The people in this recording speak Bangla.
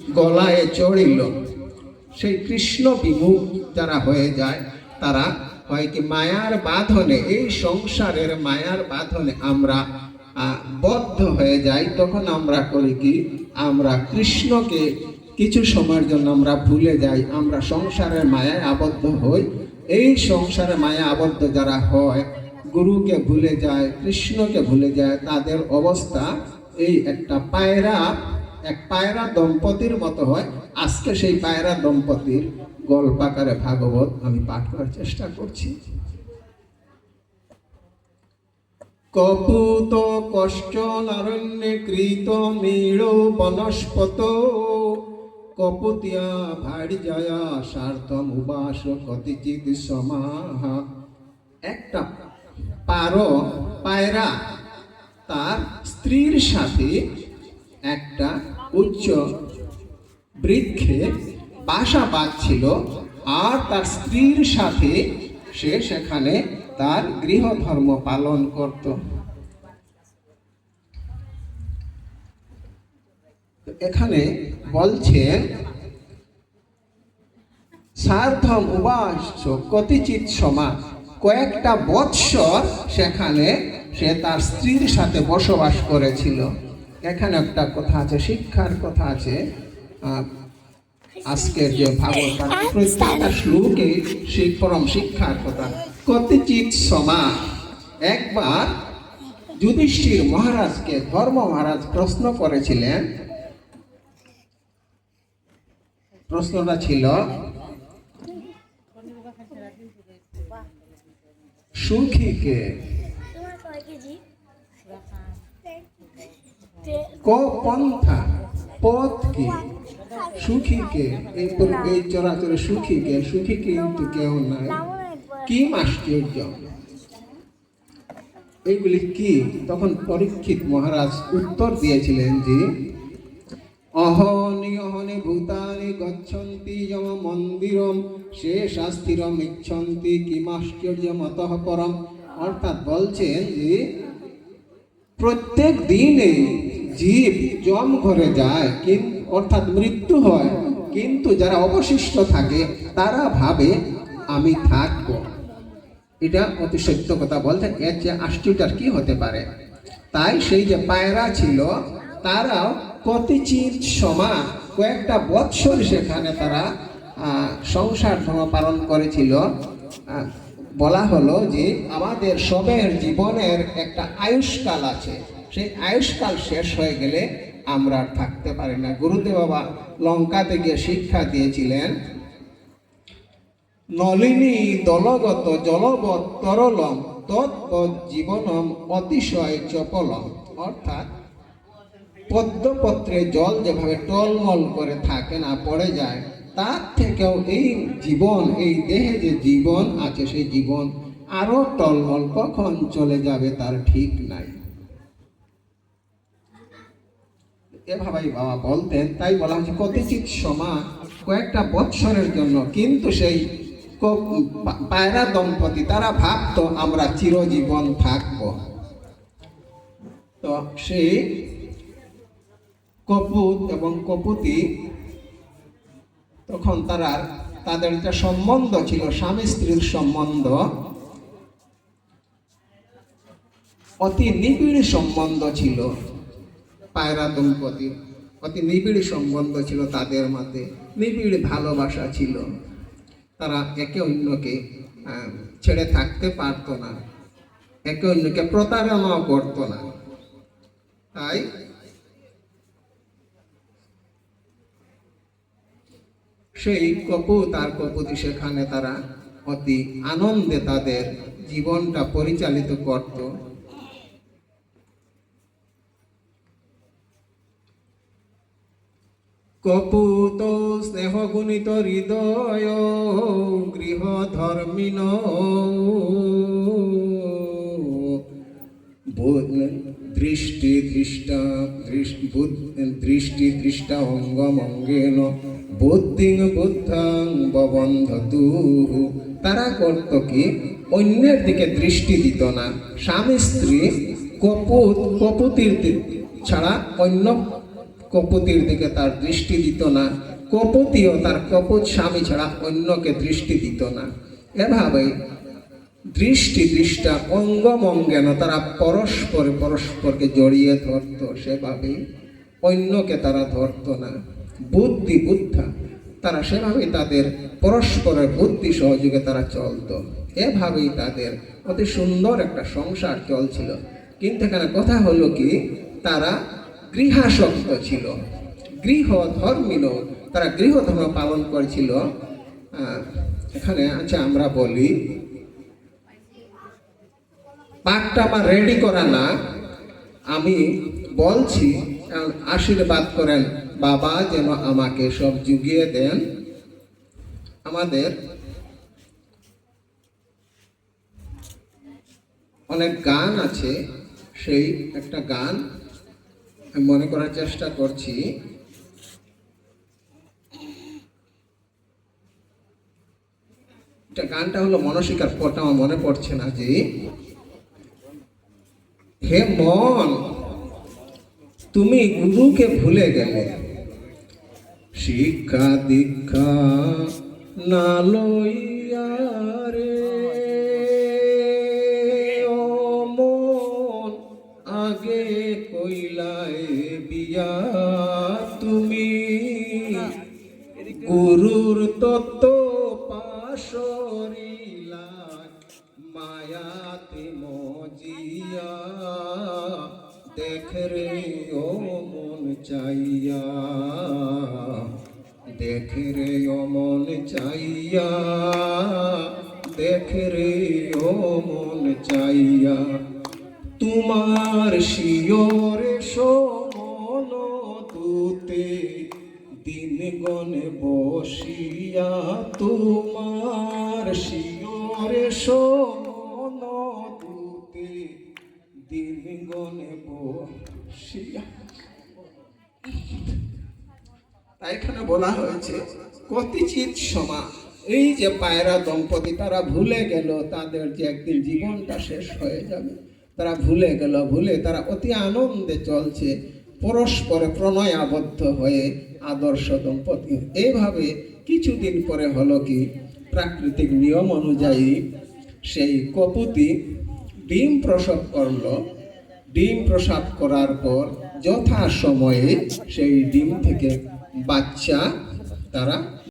গলায় চড়িল। সেই কৃষ্ণ বিমুখ যারা হয়ে যায়, তারা হয় কি মায়ার বাঁধনে, এই সংসারের মায়ার বাঁধনে আমরা বদ্ধ হয়ে যাই। তখন আমরা করি কি, আমরা কৃষ্ণকে কিছু সময়ের জন্য আমরা ভুলে যাই। আমরা সংসারের মায়ায় আবদ্ধ হই। এই সংসারে মায়া আবদ্ধ যারা হয়, গুরুকে ভুলে যায়, কৃষ্ণকে ভুলে যায়, তাদের অবস্থা এই একটা পায়রা এক পায়রা দম্পতির মতো হয়। আজকে সেই পায়রা দম্পতির গল্প আকারে ভাগবত আমি পাঠ করার চেষ্টা করছি। কপুত কষ্ট নারণ্যে কৃত নীল বনস্পত। কপুতিয়া ভাড়ি জয়া সার্থম উবাস কতিচিত সমাহা। একটা পারো পায়রা, তার স্ত্রীর সাথে একটা উচ্চ বৃক্ষে বাসা বাঁধছিল আর তার স্ত্রীর সাথে সে সেখানে তার গৃহধর্ম পালন করত। এখানে বলছেন সার্ধম উবাস কতিচিত সমাজ কয়েকটা বৎসর সেখানে সে তার স্ত্রীর সাথে বসবাস করেছিল। এখানে একটা কথা আছে, শিক্ষার কথা আছে। আজকের যে ভাগবত শ্লোকে সেই পরম শিক্ষার কথা। কতিচিত সমাজ একবার যুধিষ্ঠির মহারাজকে ধর্ম মহারাজ প্রশ্ন করেছিলেন। প্রশ্নটা ছিল, সুখীকে ক পন্থা, পথ কি? সুখীকে এই এই চরাচরে সুখীকে সুখী কিন্তু কেউ নাই। কি আশ্চর্য এইগুলি কি? তখন পরীক্ষিত মহারাজ উত্তর দিয়েছিলেন যে, অহনি অহনি ভূতানি গচ্ছন্তি যম মন্দিরম সে শাস্তিরম ইচ্ছন্তি কিমাশ্চর্য মতঃ পরম। অর্থাৎ বলছেন যে, প্রত্যেক দিনে জীব জম ঘরে যায় কিন্তু অর্থাৎ মৃত্যু হয়। কিন্তু যারা অবশিষ্ট থাকে, তারা ভাবে, আমি থাকব। এটা অতি সত্য কথা বলছেন এর যে আশ্চর্যটার কি হতে পারে? তাই সেই যে পায়রা ছিল, তারাও কতিচিত সময় কয়েকটা বৎসর সেখানে তারা সংসার ধর্ম পালন করেছিল। বলা হলো যে, আমাদের সবের জীবনের একটা আয়ুষ্কাল আছে। সেই আয়ুষ্কাল শেষ হয়ে গেলে আমরা আর থাকতে পারি না। গুরুদেব বাবা লঙ্কাতে গিয়ে শিক্ষা দিয়েছিলেন, নলিনী দলগত জলবৎ তরলম, তৎপদ জীবনম অতিশয় চপলম। অর্থাৎ পদ্মপত্রে জল যেভাবে টলমল করে থাকে না, পড়ে যায়, তার থেকেও এই জীবন, এই দেহে যে জীবন আছে, সেই জীবন আরও টলমল কখন চলে যাবে তার ঠিক নাই। এভাবেই বাবা বলতেন, তাই বলা হচ্ছে কতিচিত সময় কয়েকটা বৎসরের জন্য কিন্তু সেই পায়রা দম্পতি, তারা ভাবতো আমরা চিরজীবন থাকব। তো সেই কপুত এবং কপুতি তখন তারা, তাদের একটা সম্বন্ধ ছিল, স্বামী স্ত্রীর সম্বন্ধ। অতি নিবিড় সম্বন্ধ ছিল। পায়রা দম্পতির অতি নিবিড় সম্বন্ধ ছিল তাদের মধ্যে, নিবিড় ভালোবাসা ছিল। তারা একে অন্যকে ছেড়ে থাকতে পারতো না, একে অন্যকে প্রতারণাও করতো না। তাই সেই কপুত আর কপুতি সেখানে তারা অতি আনন্দে তাদের জীবনটা পরিচালিত করত। কপুত স্নেহ গুণিত হৃদয় গৃহ ধর্মিন দৃষ্টি দৃষ্টা দৃষ্টি দৃষ্টা অঙ্গম অঙ্গেন বুদ্ধিং বুদ্ধাং ববন্ধতু। তারা করত কি অন্যের দিকে দৃষ্টি দিত না। স্বামী স্ত্রী কপুত কপুতির ছাড়া অন্য কপতির দিকে তার দৃষ্টি দিত না। কপতিও তার কপত স্বামী ছাড়া অন্যকে দৃষ্টি দিত না। এভাবে দৃষ্টি দৃষ্টা অঙ্গমঙ্গেন তারা পরস্পরে পরস্পরকে জড়িয়ে ধরত। সেভাবে অন্যকে তারা ধরত না। বুদ্ধি বুদ্ধা, তারা সেভাবে তাদের পরস্পরের বুদ্ধি সহযোগে তারা চলতো। এভাবেই তাদের অতি সুন্দর একটা সংসার চলছিল। কিন্তু এখানে কথা হলো কি? তারা গৃহাসক্ত ছিল। গৃহ ধর্মীয় তারা গৃহ ধর্ম পালন করেছিল। এখানে আচ্ছা আমরা বলি পাকটা আমার রেডি করা না। আমি বলছি, আশীর্বাদ করেন, বাবা যেন আমাকে সব জুগিয়ে দেন। আমাদের অনেক গান আছে, সেই একটা গান মনে করার চেষ্টা করছি। গানটা হলো মনসিকার পরটা আমার মনে পড়ছে না যে হে মন, তুমি গুরুকে ভুলে গেলে। শিক্ষা দীক্ষা না লইয়া পাশরিলা মায়াতে মজিয়া। দেখ রে ও মন চাইয়া, দেখ রে ও মন চাইয়া, দেখ রে ও মন চাইয়া। তোমার শিয়রে সমন তুতে দিন গনে বসিয়া তোমার শিয়রে সমন তুতে দিন গনে তাই এখানে বলা হয়েছে কতিচিত সমা। এই যে পায়রা দম্পতি, তারা ভুলে গেল তাদের যে একদিন জীবনটা শেষ হয়ে যাবে। তারা ভুলে গেল, ভুলে তারা অতি আনন্দে চলছে, পরস্পরে প্রণয় আবদ্ধ হয়ে আদর্শ দম্পতি। এইভাবে কিছুদিন পরে হলো কি? প্রাকৃতিক নিয়ম অনুযায়ী সেই কপুতি ডিম প্রসব করল। ডিম প্রসাব করার পর যথা সময়ে সেই ডিম থেকে বাচ্চা তারা